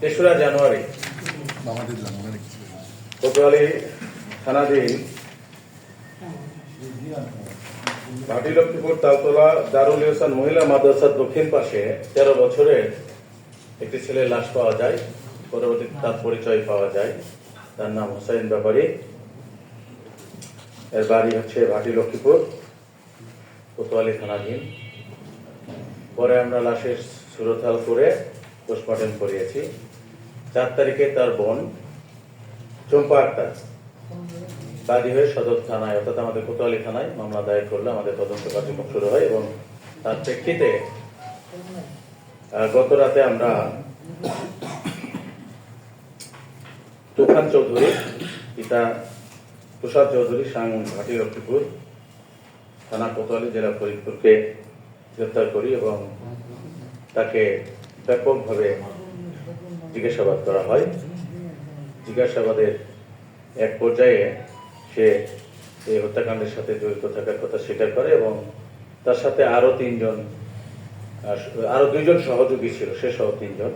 তেসরা জানুয়ারি। কোতোয়ালি থানাধীন ভাটি লক্ষ্মীপুর তালতলা দারুল ইহসান মহিলা মাদ্রাসার দক্ষিণ পাশে তেরো বছরের একটি ছেলের লাশ পাওয়া যায়। পরবর্তীতে তার পরিচয় পাওয়া যায়। তার নাম হোসাইন ব্যাপারী। এর বাড়ি হচ্ছে ভাটি লক্ষ্মীপুর কোতোয়ালি থানাধীন। পরে আমরা লাশের সুরতাল করে পোস্টমর্টম করিয়েছি। চার তারিখে তার বোন চম্পা আক্তার। বাদী হয়ে সদর থানায়, অর্থাৎ আমাদের কোতোয়ালি থানায় মামলা দায়ের করলে আমাদের তদন্ত কার্যক্রম শুরু হয় এবং তার প্রেক্ষিতে গত রাতে আমরা তুফান চৌধুরী, পিতা তুষার চৌধুরী, সাংমুন ঘাটি, লক্ষ্মীপুর থানা কোতোয়ালি জেলা ফরিদপুরকে গ্রেপ্তার করি এবং তাকে ব্যাপকভাবে জিজ্ঞাসাবাদ করা হয়। জিজ্ঞাসাবাদের এক পর্যায়ে সে এই হত্যাকাণ্ডের সাথে জড়িত থাকার কথা স্বীকার করে এবং তার সাথে আরও তিনজন আহ, আরও দুইজন সহযোগী ছিল সে সহ তিনজন।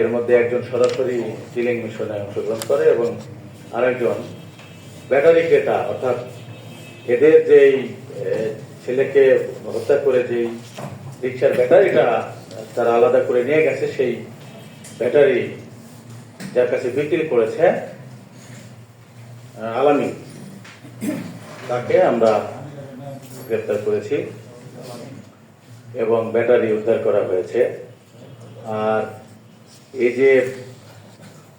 এর মধ্যে একজন সরাসরি কিলিং মিশনে অংশগ্রহণ করে এবং আরেকজন ব্যাটারি ক্রেতা অর্থাৎ এদের যেই ছেলেকে হত্যা করে যেই রিক্সার ব্যাটারিটা তারা আলাদা করে নিয়ে গেছে সেই ব্যাটারি যার কাছে বিক্রি করেছে আলামী। তাকে আমরা গ্রেপ্তার করেছি এবং ব্যাটারি উদ্ধার করা হয়েছে। আর এই যে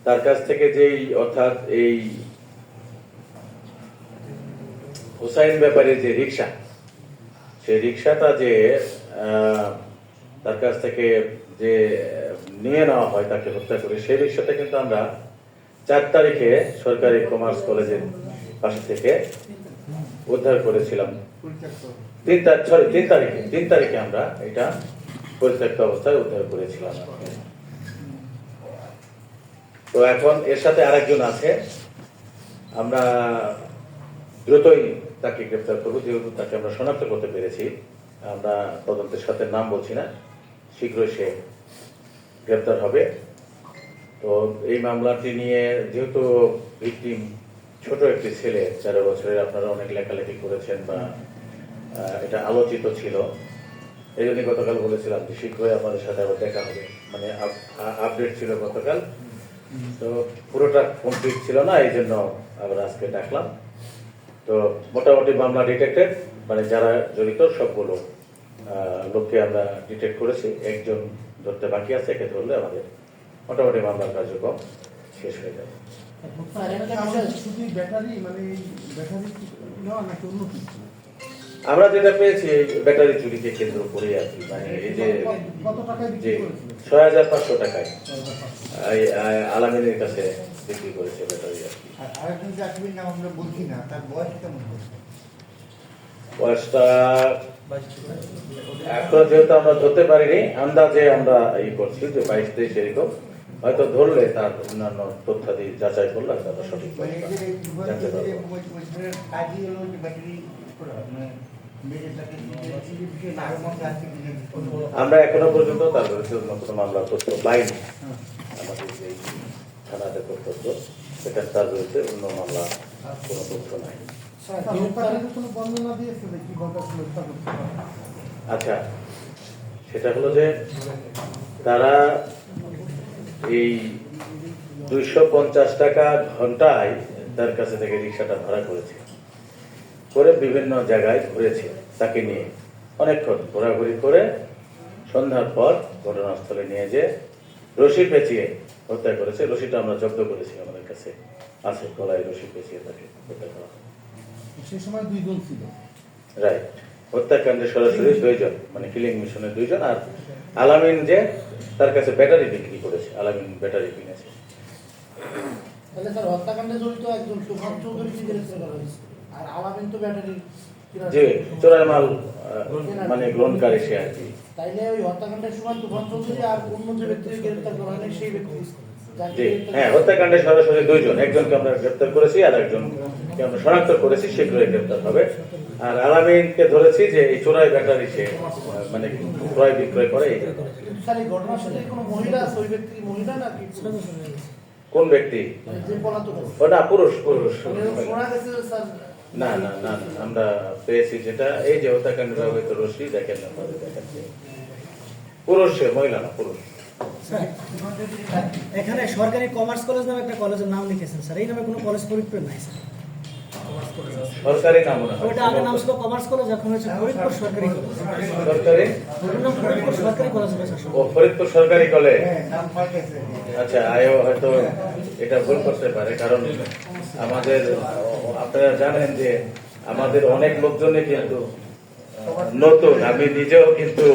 তার কাছ থেকে যেই, অর্থাৎ এই হুসাইন ব্যাপারে যে রিক্সা সেই রিক্সাটা যে তার কাছ থেকে যে নিয়ে নেওয়া হয় তাকে হত্যা করে, সেই রিক্সাটা কিন্তু আমরা চার তারিখে সরকারি কমার্স কলেজের পাশে থেকে উদ্ধার করেছিলাম। তিন তারিখ সরি তিন তারিখে তিন তারিখে আমরা এটা পরিত্যক্ত অবস্থায় উদ্ধার করেছিলাম। তো এখন এর সাথে আরেকজন আছে, আমরা দ্রুতই তাকে গ্রেপ্তার করব, যেহেতু তাকে আমরা শনাক্ত করতে পেরেছি। আমরা তদন্তের সাথে নাম বলছি না। শীঘ্রই সে গ্রেপ্তার হবে। তো এই মামলাটি নিয়ে যেহেতু ভিকটিম ছোট একটি ছেলে তেরো বছরের, আপনারা অনেক লেখালেখি করেছেন বা এটা আলোচিত ছিল। এই জন্য গতকাল বলেছিলাম যে শীঘ্রই আমাদের সাথে আবার দেখা হবে। মানে আপডেট ছিল গতকাল। তো পুরোটা কমপ্লিট ছিল না, এই জন্য আবার আজকে ডাকলাম। তো মোটামুটি মামলা ডিটেক্টেড মানে যারা জড়িত সবগুলো লোককে আমরা ডিটেক্ট করেছি। একজন ধরতে বাকি আছে একে ধরলে আমাদের মোটামুটি মামলার কার্যক্রম শেষ হয়ে যাবে। আমরা যেটা পেয়েছি ব্যাটারি চুরিকে কেন্দ্র করে আর কি মানে এই যে যে ছয় হাজার পাঁচশো টাকায় আলামিনের কাছে বিক্রি করেছে ব্যাটারি আর কি। বয়সটা এখন যেহেতু আমরা ধরতে পারিনি, আন্দাজে আমরা ই করছি যে বাইশ তেইশ এরকম। হয়তো ধরলে তার অন্যান্য তথ্যাদি যাচাই করলে তারা সঠিক আমরা এখনও পর্যন্ত তার বিরুদ্ধে অন্য কোনো মামলার তথ্য পাইনি। আমাদের যে থানাতে কর্তব্য সেখানে তার বিরুদ্ধে অন্য মামলা কোনো তথ্য নাই। আচ্ছা সেটা হলো যে তারা এই দুইশো পঞ্চাশ টাকা ঘন্টায় তার কাছে থেকে রিক্সাটা ভাড়া করেছে। করে বিভিন্ন জায়গায় ঘুরেছে তাকে নিয়ে। অনেকক্ষণ ঘোরাঘুরি করে সন্ধ্যার পর ঘটনাস্থলে নিয়ে যে রশি পেঁচিয়ে হত্যা করেছে। রশিটা আমরা জব্দ করেছি আমাদের কাছে। আছে গলায় রশি পেঁচিয়ে তাকে হত্যা করা। হয়। সেই সময় দুইজন ছিল। রাইট হত্যাকাণ্ডে সরাসরি দুইজন মানে কিলিং মিশনের দুইজন আর আলামিন যে তার কাছে ব্যাটারি বিক্রি করেছে আলামিন ব্যাটারি কিনেছে। তাহলে স্যার হত্যাকাণ্ডে জড়িত একজন সুভাষ চৌধুরীকে গ্রেফতার করা হয়েছে। আর আলামিন তো ব্যাটারি যে চোরাই মাল মানে গ্রহণকারী সে আর কি। তাইলে ওই হত্যাকাণ্ডের সময় তুফান চৌধুরী আর অন্য যে ব্যক্তিকে গ্রেফতার করা হয়নি সেই ব্যক্তি। হ্যাঁ হত্যাকাণ্ডে সরাসরি দুইজন একজনকে আমরা গ্রেপ্তার করেছি আর একজনকে আমরা শনাক্ত করেছি শীঘ্রই গ্রেপ্তার হবে। আর আলামিনকে ধরেছি যে এই চোরাই ব্যাটারি সে মানে ক্রয় বিক্রয় করে এই কোনো ব্যক্তি? ওটা পুরুষ পুরুষ। মানে না না না না, আমরা পেয়েছি যেটা। এই যে হত্যাকাণ্ড ব্যবহৃত রশি দেখেন না দেখাচ্ছি। পুরুষ মহিলা না পুরুষ। এখানে সরকারি কমার্স কলেজ নামে একটা কলেজের নাম লিখেছেন স্যার। এই নামে কোনো কলেজ ফরিদপুর নাই স্যার। সরকারি নাম হয় আগে নাম ছিল কমার্স কলেজ এখন হচ্ছে ফরিদপুর সরকারি কলেজ। সরকারি? ফরিদপুর সরকারি কলেজ হবে ও ফরিদপুর সরকারি কলেজ? নাম পাল্টেছে আচ্ছা আয়ও হয়তো এটা ভুল করতে পারে কারণ আমাদের আপনারা জানেন যে আমাদের অনেক লোকজনই কিন্তু নতুন আমি নিজেও কিন্তু